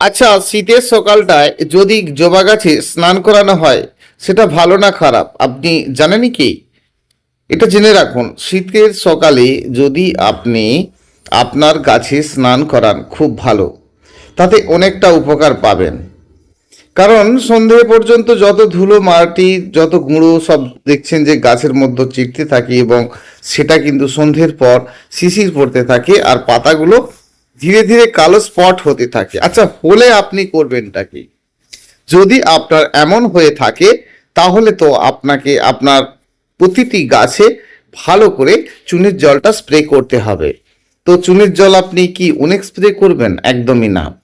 আচ্ছা শীতের সকালটায় যদি জবা গাছে স্নান করানো হয়, সেটা ভালো না খারাপ? আপনি জানেনই কি? এটা জেনে রাখুন, শীতের সকালে যদি আপনি আপনার গাছে স্নান করান, খুব ভালো। তাতে অনেকটা উপকার পাবেন। কারণ সন্ধে পর্যন্ত যত ধুলো, মাটি, যত গুঁড়ো সব দেখছেন যে গাছের মধ্যে চিটতে থাকে এবং সেটা কিন্তু সন্ধ্যের পর শিশির পড়তে থাকে আর পাতাগুলো ধীরে ধীরে কালো স্পট হতে থাকে। আচ্ছা হলে আপনি করবেনটা কি? যদি আপনার এমন হয়ে থাকে, তাহলে তো আপনাকে, আপনার প্রতিটি গাছে ভালো করে চুনের জলটা স্প্রে করতে হবে। তো চুনের জল আপনি কি অনেক স্প্রে করবেন? একদমই না।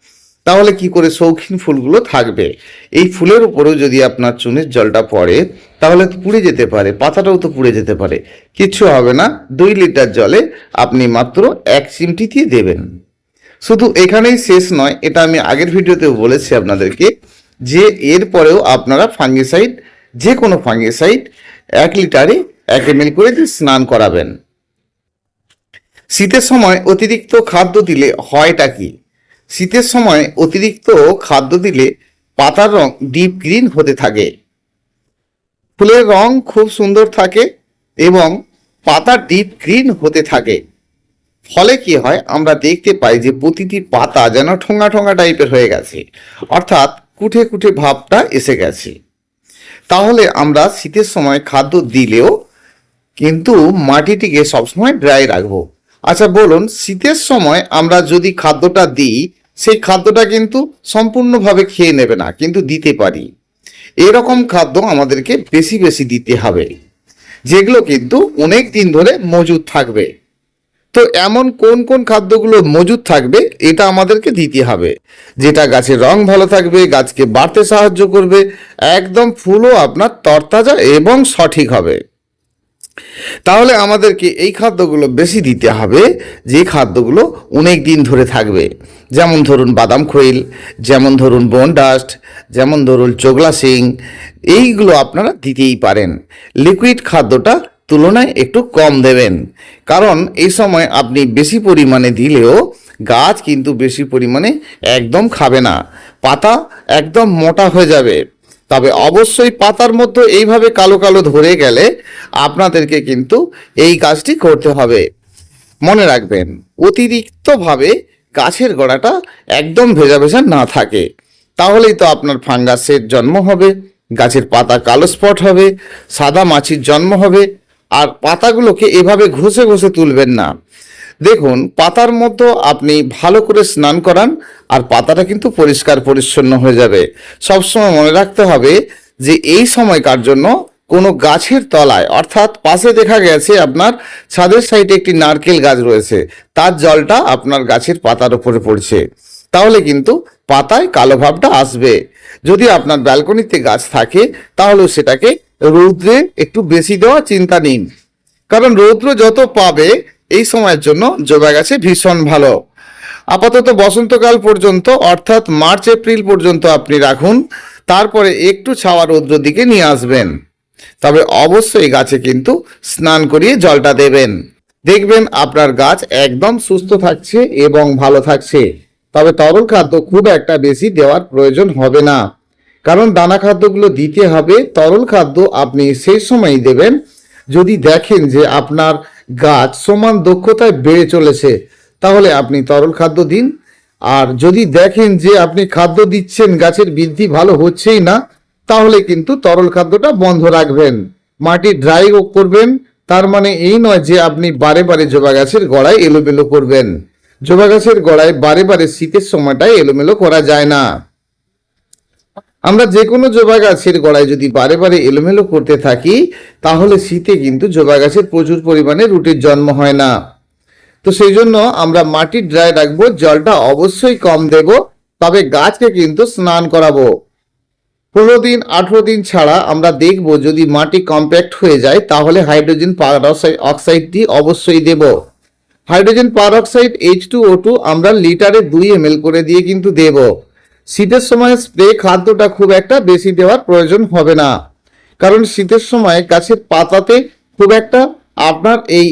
তাহলে কি করে শৌখিন ফুলগুলো থাকবে? এই ফুলের উপরেও যদি আপনার চুনের জলটা পড়ে, তাহলে পুড়ে যেতে পারে, পাতাটাও তো পুড়ে যেতে পারে। কিচ্ছু হবে না। দুই লিটার জলে আপনি মাত্র এক চিমটি দিয়ে দেবেন। শুধু এখানেই শেষ নয়, এটা আমি আগের ভিডিওতেও বলেছি আপনাদেরকে, যে এরপরেও আপনারা ফাঙ্গিসাইড, যে কোনো ফাঙ্গিসাইড এক লিটারে এক এম করে স্নান করাবেন। শীতের সময় অতিরিক্ত খাদ্য দিলে হয়টা কি? শীতের সময় অতিরিক্ত খাদ্য দিলে পাতার রং ডিপ গ্রিন হতে থাকে। ফুলের রং খুব সুন্দর থাকে এবং পাতা ডিপ গ্রিন হতে থাকে। ফলে কি হয়, আমরা দেখতে পাই যে প্রতিটি পাতা যেন ঠোঙা ঠোঙা টাইপের হয়ে গেছে। অর্থাৎ কুঠে কুঠে ভাবটা এসে গেছে। তাহলে আমরা শীতের সময় খাদ্য দিলেও কিন্তু মাটিটিকে সবসময় ড্রাই রাখব। আচ্ছা বলুন, শীতের সময় আমরা যদি খাদ্যটা দিই, সেই খাদ্যটা কিন্তু সম্পূর্ণভাবে খেয়ে নেবে না, কিন্তু দিতে পারি। এরকম খাদ্য আমাদেরকে বেশি বেশি দিতে হবে, যেগুলো কিন্তু অনেক দিন ধরে মজুদ থাকবে। তো এমন কোন কোন খাদ্যগুলো মজুদ থাকবে, এটা আমাদেরকে দিতে হবে। যেটা গাছের রং ভালো থাকবে, গাছকে বাড়তে সাহায্য করবে, একদম ফুলও আপনার তরতাজা এবং সঠিক হবে। তাহলে আমাদেরকে এই খাদ্যগুলো বেশি দিতে হবে, যে খাদ্যগুলো অনেক দিন ধরে থাকবে। যেমন ধরুন বাদাম খৈল, যেমন ধরুন বোন ডাস্ট, যেমন ধরুন চোগলা সিং এইগুলো আপনারা দিতেই পারেন। লিকুইড খাদ্যটা তুলনায় একটু কম দেবেন। কারণ এই সময় আপনি বেশি পরিমাণে দিলেও গাছ কিন্তু বেশি পরিমাণে একদম খাবে না। পাতা একদম মোটা হয়ে যাবে। তবে অবশ্যই পাতার মধ্যে এইভাবে কালো কালো ধরে গেলে আপনাদেরকে কিন্তু এই কাজটি করতে হবে। মনে রাখবেন, অতিরিক্তভাবে গাছের গোড়াটা একদম ভেজা ভেজা না থাকে। তাহলেই তো আপনার ফাঙ্গাসের জন্ম হবে, গাছের পাতা কালো স্পট হবে, সাদা মাছির জন্ম হবে আর পাতাগুলোকে এভাবে ঘষে ঘষে তুলবেন না। দেখুন, পাতার মতো আপনি ভালো করে স্নান করান আর পাতাটা কিন্তু পরিষ্কার পরিচ্ছন্ন হয়ে যাবে। সবসময় মনে রাখতে হবে যে এই সময়কার জন্য কোনো গাছের তলায়, অর্থাৎ পাশে দেখা গেছে আপনার ছাদের সাইডে একটি নারকেল গাছ রয়েছে, তার জলটা আপনার গাছের পাতার উপরে পড়ছে। তাহলে কিন্তু পাতায় কালো ভাবটা আসবে। যদি আপনার ব্যালকনিতে গাছ থাকে, তাহলেও সেটাকে রৌদ্রে একটু বেশি দেওয়া চিন্তা নিন কারণ রৌদ্র যত পাবে, এই সময়ের জন্য জবা গাছে ভীষণ ভালো। আপাতত বসন্তকাল পর্যন্ত, অর্থাৎ মার্চ, এপ্রিল পর্যন্ত আপনি রাখুন। তারপরে একটু ছাওয়া রৌদ্র দিকে নিয়ে আসবেন। তবে অবশ্যই গাছে কিন্তু স্নান করিয়ে জলটা দেবেন। দেখবেন আপনার গাছ একদম সুস্থ থাকছে এবং ভালো থাকছে। তবে তরল খাদ্য খুব একটা বেশি দেওয়ার প্রয়োজন হবে না। কারণ দানা খাদ্যগুলো দিতে হবে, তরল খাদ্য আপনি সেই সময়ই দেবেন। যদি দেখেন যে আপনার গাছ সমান দক্ষতায় বেড়ে চলেছে, তাহলে আপনি তরল খাদ্য দিন। আর যদি দেখেন যে আপনি খাদ্য দিচ্ছেন, গাছের বৃদ্ধি ভালো হচ্ছেই না, তাহলে কিন্তু তরল খাদ্যটা বন্ধ রাখবেন। মাটি ড্রাই করবেন, তার মানে এই নয় যে আপনি বারে বারে জবা গাছের গড়ায় এলোমেলো করবেন। জবা গাছের গড়ায় বারে বারে শীতের সময়টায় এলোমেলো করা যায় না। আমরা যে কোনো জবা গাছের গোড়ায় যদি বারে বারে এলোমেলো করতে থাকি, তাহলে শীতে কিন্তু জবা গাছের প্রচুর পরিমাণে রুটির জন্ম হয় না। তো সেই জন্য আমরা মাটি ড্রাই রাখব, জলটা অবশ্যই কম দেব, তবে গাছকে কিন্তু স্নান করাবো। পনেরো দিন, আঠেরো দিন ছাড়া আমরা দেখব যদি মাটি কম্প্যাক্ট হয়ে যায়, তাহলে হাইড্রোজেন পারঅক্সাইড অক্সাইডটি অবশ্যই দেব। Hydrogen peroxide H two O two আমরা লিটারে দুই এম করে দিয়ে কিন্তু দেব। শীতের সময় স্প্রে খাদ্যটা খুব একটা বেশি দেওয়ার প্রয়োজন হবে না। কারণ শীতের সময় গাছের পাতাতে খুব একটা আপনার এই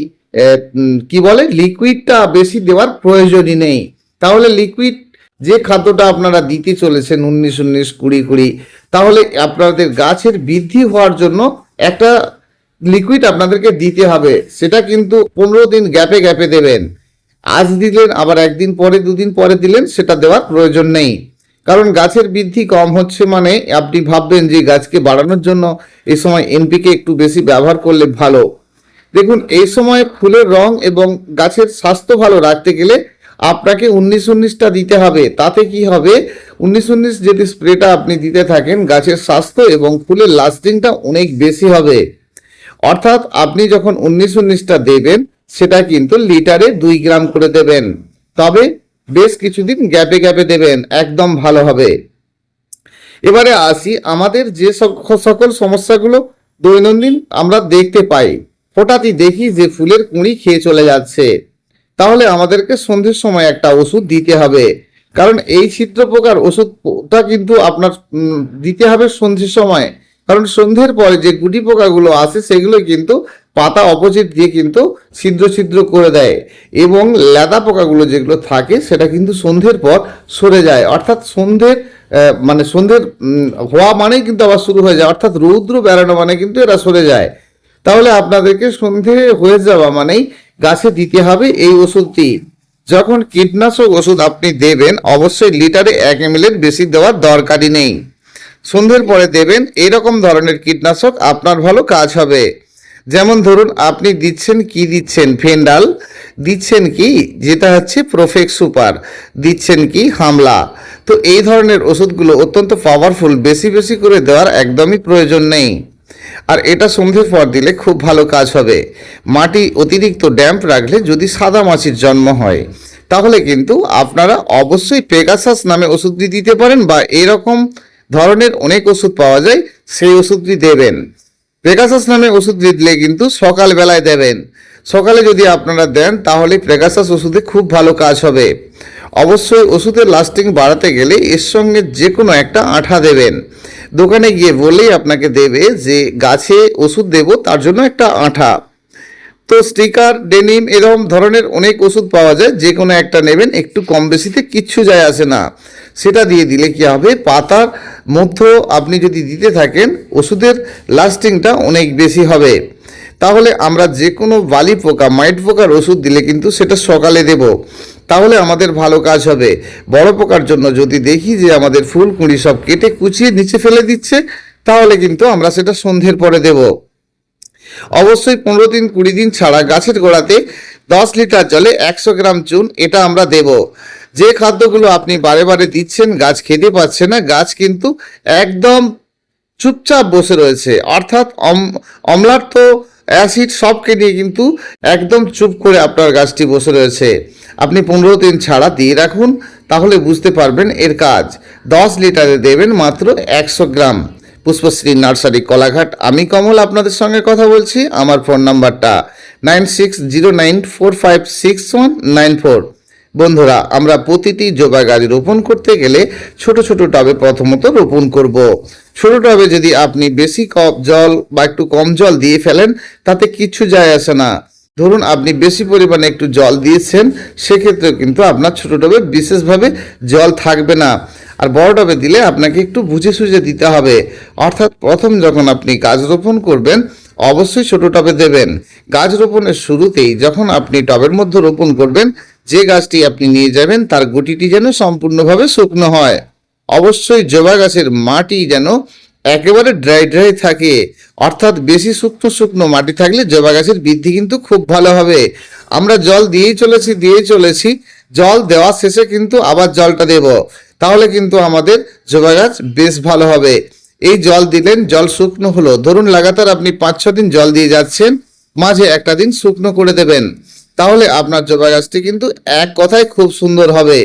কি বলে লিকুইডটা বেশি দেওয়ার প্রয়োজনই নেই। তাহলে লিকুইড যে খাদ্যটা আপনারা দিতে চলেছেন উনিশ উনিশ কুড়ি কুড়ি, তাহলে আপনাদের গাছের বৃদ্ধি হওয়ার জন্য একটা লিকুইড আপনাদেরকে দিতে হবে। সেটা কিন্তু পনেরো দিন গ্যাপে গ্যাপে দেবেন। আজ দিলেন, আবার একদিন পরে, দুদিন পরে দিলেন, সেটা দেওয়ার প্রয়োজন নেই। কারণ গাছের বৃদ্ধি কম হচ্ছে মানে আপনি ভাববেন যে গাছকে বাড়ানোর জন্য এই সময় এনপিকে একটু বেশি ব্যবহার করলে ভালো। দেখুন এই সময় ফুলের রং এবং গাছের স্বাস্থ্য ভালো রাখতে গেলে আপনাকে উনিশ উনিশটা দিতে হবে। তাতে কি হবে? উনিশ উনিশ যদি স্প্রেটা আপনি দিতে থাকেন, গাছের স্বাস্থ্য এবং ফুলের লাস্টিংটা অনেক বেশি হবে। অর্থাৎ আপনি যখন উনিশ উনিশটা দেবেন, সেটা কিন্তু লিটারে দুই গ্রাম করে দেবেন। তবে বেশ কিছুদিন গ্যাপে গ্যাপে দেবেন, একদম ভালো হবে। এবারে আসি আমাদের যে সকল সমস্যাগুলো দৈনন্দিন আমরা দেখতে পাই। হঠাৎই দেখি যে ফুলের কুঁড়ি খেয়ে চলে যাচ্ছে। তাহলে আমাদেরকে সন্ধ্যের সময় একটা ওষুধ দিতে হবে। কারণ এই ছিদ্র পোকার ওষুধটা কিন্তু আপনার দিতে হবে সন্ধ্যের সময়। কারণ সন্ধ্যের পরে যে গুটি পোকাগুলো আসে, সেগুলো কিন্তু পাতা অপোজিট দিয়ে কিন্তু ছিদ্র ছিদ্র করে দেয় এবং লেদা পোকাগুলো যেগুলো থাকে সেটা কিন্তু সন্ধ্যের পর সরে যায়। অর্থাৎ সন্ধ্যের মানে সন্ধ্যের হওয়া মানেই কিন্তু আবার শুরু হয়ে যায়। অর্থাৎ রৌদ্র বেড়ানো মানে কিন্তু এরা সরে যায়। তাহলে আপনাদেরকে সন্ধে হয়ে যাওয়া মানেই গাছে দিতে হবে এই ওষুধটি। যখন কীটনাশক ওষুধ আপনি দেবেন, অবশ্যই লিটারে এক এম এর বেশি দেওয়ার দরকারই নেই। সন্ধ্যের পরে দেবেন, এরকম ধরনের কীটনাশক আপনার ভালো কাজ হবে। যেমন ধরুন, আপনি দিচ্ছেন কি দিচ্ছেন? ফেন্ডাল। দিচ্ছেন কি? যেটা হচ্ছে প্রোফেক সুপার। দিচ্ছেন কি? হামলা। তো এই ধরনের ওষুধগুলো অত্যন্ত পাওয়ারফুল বেশি বেশি করে দেওয়ার একদমই প্রয়োজন নেই। আর এটা সন্ধ্যের পর দিলে খুব ভালো কাজ হবে। মাটি অতিরিক্ত ড্যাম্প রাখলে যদি সাদা মাছির জন্ম হয়, তাহলে কিন্তু আপনারা অবশ্যই পেগাসাস নামে ওষুধটি দিতে পারেন বা এরকম ধরনের অনেক ওষুধ পাওয়া যায়, সেই ওষুধটি দেবেন। পেগাসাস নামে ওষুধ দিলে কিন্তু সকালবেলায় দেবেন। সকালে যদি আপনারা দেন, তাহলে পেগাসাস ওষুধে খুব ভালো কাজ হবে। অবশ্যই ওষুধের লাস্টিং বাড়াতে গেলে এর সঙ্গে যে কোনো একটা আঠা দেবেন। দোকানে গিয়ে বলেই আপনাকে দেবে যে, গাছে ওষুধ দেব, তার জন্য একটা আঠা। তো স্টিকার ডেনিম এরকম ধরনের অনেক ওষুধ পাওয়া যায় যে কোনো একটা নেবেন, একটু কম বেশিতে কিচ্ছু যায় আসে না। সেটা দিয়ে দিলে কি হবে? পাতার মধ্যে আপনি যদি দিতে থাকেন, ওষুধের লাস্টিংটা অনেক বেশি হবে। তাহলে আমরা যে কোনো বালি পোকা, মাইট পোকার ওষুধ দিলে কিন্তু সেটা সকালে দেব। তাহলে আমাদের ভালো কাজ হবে। বড় পোকার জন্য যদি দেখি যে আমাদের ফুল কুঁড়ি সব কেটে কুচিয়ে নিচে ফেলে দিচ্ছে, তাহলে কিন্তু আমরা সেটা সন্ধ্যের পরে দেবো। অবশ্যই পনেরো দিন, কুড়ি দিন ছাড়া গাছের গোড়াতে দশ লিটার জলে একশো গ্রাম চুন, এটা আমরা দেব। যে খাদ্যগুলো আপনি বারে বারে দিচ্ছেন, গাছ খেতে পাচ্ছে না, গাছ কিন্তু একদম চুপচাপ বসে রয়েছে। অর্থাৎ অম- অম্লার্থ অ্যাসিড সবকে নিয়ে কিন্তু একদম চুপ করে আপনার গাছটি বসে রয়েছে। আপনি পনেরো দিন ছাড়া দিয়ে রাখুন, তাহলে বুঝতে পারবেন এর কাজ। দশ লিটারে দেবেন মাত্র একশো গ্রাম। পুষ্পশ্রী নার্সারি, কলাঘাট। আমি কমল আপনাদের সঙ্গে কথা বলছি, আমার ফোন নাম্বারটা। Nine six zero nine four five six one nine four. বন্ধুরা, আমরা প্রতিটি জবা গাছ রোপণ করতে গেলে ছোট ছোট টবে প্রথমত রোপণ করব। ছোট টবে যদি আপনি বেশি কপ জল বা একটু কম জল দিয়ে ফেলেন, তাতে কিছু যায় আসে না। ধরুন, আপনি বেশি পরিমাণে একটু জল দিয়েছেন সেক্ষেত্রে কিন্তু আপনার ছোট টবে বিশেষভাবে জল থাকবে না। আর বড় টবে দিলে আপনাকে একটু বুঝে সুঝে দিতে হবে। অর্থাৎ প্রথম যখন আপনি গাছ রোপণ করবেন অবশ্যই ছোট টবে দেবেন। গাছ রোপণের শুরুতেই যখন আপনি টবের মধ্যে রোপণ করবেন, যে গাছটি আপনি নিয়ে যাবেন, তার গুটিটি যেন সম্পূর্ণভাবে শুকনো হয়। অবশ্যই জবা গাছের মাটি যেন একেবারে ড্রাই ড্রাই থাকে। অর্থাৎ বেশি শুকনো শুকনো মাটি থাকলে জবা গাছের বৃদ্ধি কিন্তু খুব ভালো হবে। আমরা জল দিয়েই চলেছি দিয়েই চলেছি। জল দেওয়া শেষে কিন্তু আবার জলটা দেব। তাহলে কিন্তু আমাদের জবা গাছ বেশ ভালো হবে। এই জল দিলেন, জল শুকনো হলো। ধরুন লাগাতার আপনি পাঁচ, ছ দিন জল দিয়ে যাচ্ছেন, মাঝে একটা দিন শুকনো করে দেবেন। তাহলে আপনার জবা গাছটি কিন্তু এক কথায় খুব সুন্দর হবে।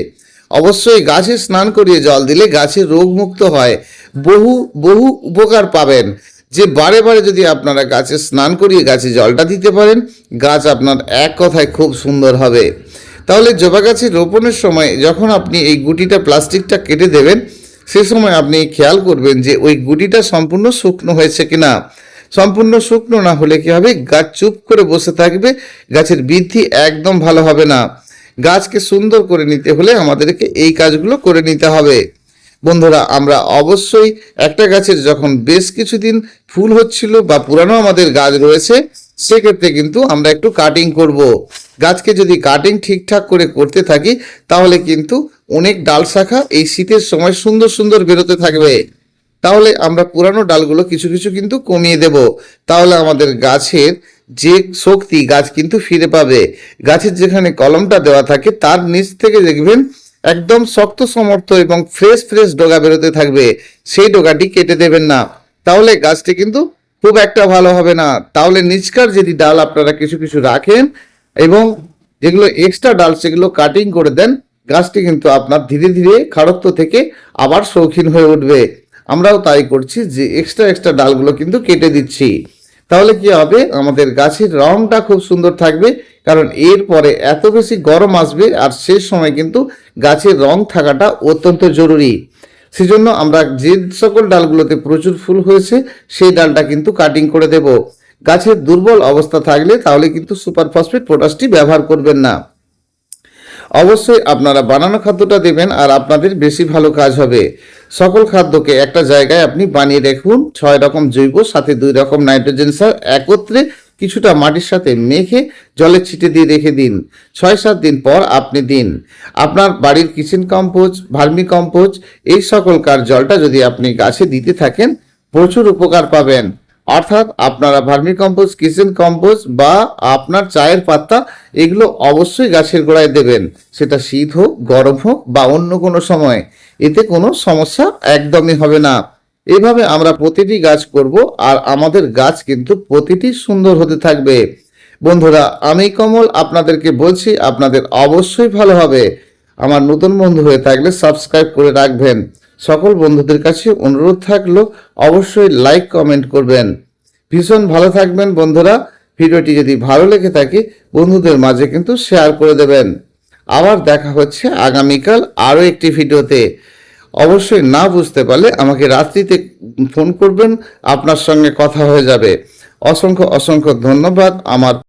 অবশ্যই গাছে স্নান করিয়ে জল দিলে গাছে রোগমুক্ত হয়। বহু বহু উপকার পাবেন। যে বারে বারে যদি আপনারা গাছে স্নান করিয়ে গাছে জলটা দিতে পারেন, গাছ আপনার এক কথায় খুব সুন্দর হবে। তাহলে জবা গাছের রোপণের সময় যখন আপনি এই গুটিটা, প্লাস্টিকটা কেটে দেবেন সে সময় আপনি খেয়াল করবেন যে ওই গুটিটা সম্পূর্ণ শুকনো হয়েছে কিনা। সম্পূর্ণ শুকনো না হলে কি হবে? গাছ চুপ করে বসে থাকবে, গাছের বৃদ্ধি একদম ভালো হবে না। গাছকে সুন্দর করে নিতে হলে আমাদেরকে এই কাজগুলো করে নিতে হবে। বন্ধুরা, আমরা অবশ্যই একটা গাছের যখন বেশ কিছুদিন ফুল হচ্ছিল বা পুরানো আমাদের গাছ রয়েছে, সেক্ষেত্রে কিন্তু আমরা একটু কাটিং করব। গাছকে যদি কাটিং ঠিকঠাক করে করতে থাকি, তাহলে কিন্তু অনেক ডাল শাখা এই শীতের সময় সুন্দর সুন্দর বেরোতে থাকবে। তাহলে আমরা পুরানো ডালগুলো কিছু কিছু কিন্তু কমিয়ে দেব। তাহলে আমাদের গাছের যে শক্তি গাছ কিন্তু ফিরে পাবে। গাছের যেখানে কলমটা দেওয়া থাকে, তার নিচ থেকে দেখবেন একদম শক্ত সমর্থ এবং ফ্রেশ ফ্রেশ ডোগা বেরোতে থাকবে। সেই ডগাটি কেটে দেবেন না। তাহলে গাছটি কিন্তু খুব একটা ভালো হবে না। তাহলে নিচকার যদি ডাল আপনারা কিছু কিছু রাখেন এবং যেগুলো এক্সট্রা ডাল, সেগুলো কাটিং করে দেন। গাছটি কিন্তু আপনার ধীরে ধীরে খাড়ত্ব থেকে আবার শৌখিন হয়ে উঠবে। আমরাও তাই করছি যে এক্সট্রা এক্সট্রা ডালগুলো কিন্তু কেটে দিচ্ছি। তাহলে কি হবে? আমাদের গাছের রংটা খুব সুন্দর থাকবে, কারণ এরপরে এত বেশি গরম আসবে আর শেষ সময় কিন্তু গাছের রং থাকাটা অত্যন্ত জরুরি। সেজন্য আমরা যে সকল ডালগুলোতে প্রচুর ফুল হয়েছে, সেই ডালটা কিন্তু কাটিং করে দেব। গাছের দুর্বল অবস্থা থাকলে তাহলে কিন্তু সুপার ফসফেট পটাশটি ব্যবহার করবেন না। অবশ্যই আপনারা বানানো খাদ্যটা দেবেন আর আপনাদের বেশি ভালো কাজ হবে। সকল খাদ্যকে একটা জায়গায় আপনি বানিয়ে রাখুন ছয় রকম জৈব, সাথে দুই রকম নাইট্রোজেন সার একত্রে কিছুটা মাটির সাথে মেখে জলে ছিটে দিয়ে রেখে দিন। ছয় সাত দিন পর আপনি দিন। আপনার বাড়ির কিচেন কম্পোজ ভার্মি কম্পোজ এই সকল কার জলটা যদি আপনি গাছে দিতে থাকেন, প্রচুর উপকার পাবেন। অর্থাৎ আপনারা ভার্মি কম্পোজ, কিচেন কম্পোজ বা আপনার চায়ের পাতা এগুলো অবশ্যই গাছের গোড়ায় দেবেন। সেটা শীত হোক, গরম হোক বা অন্য কোনো সময়। এতে কোনো সমস্যা একদমই হবে না। এভাবে আমরা প্রতিটি গাছ করব আর আমাদের গাছ কিন্তু প্রতিটি সুন্দর হতে থাকবে। বন্ধুরা, আমি কমল আপনাদেরকে বলছি, আপনাদের অবশ্যই ভালো হবে। আমার নতুন বন্ধু হয়ে থাকলে সাবস্ক্রাইব করে রাখবেন। সকল বন্ধুদের কাছে অনুরোধ থাকল, অবশ্যই লাইক কমেন্ট করবেন। ভীষণ ভালো থাকবেন বন্ধুরা। ভিডিওটি যদি ভালো লেগে থাকে, বন্ধুদের মাঝে কিন্তু শেয়ার করে দেবেন। আবার দেখা হচ্ছে আগামীকাল আরও একটি ভিডিওতে। অবশ্যই না বুঝতে পারলে আমাকে রাত্রিতে ফোন করবেন, আপনার সঙ্গে কথা হয়ে যাবে। অসংখ্য অসংখ্য ধন্যবাদ। আমার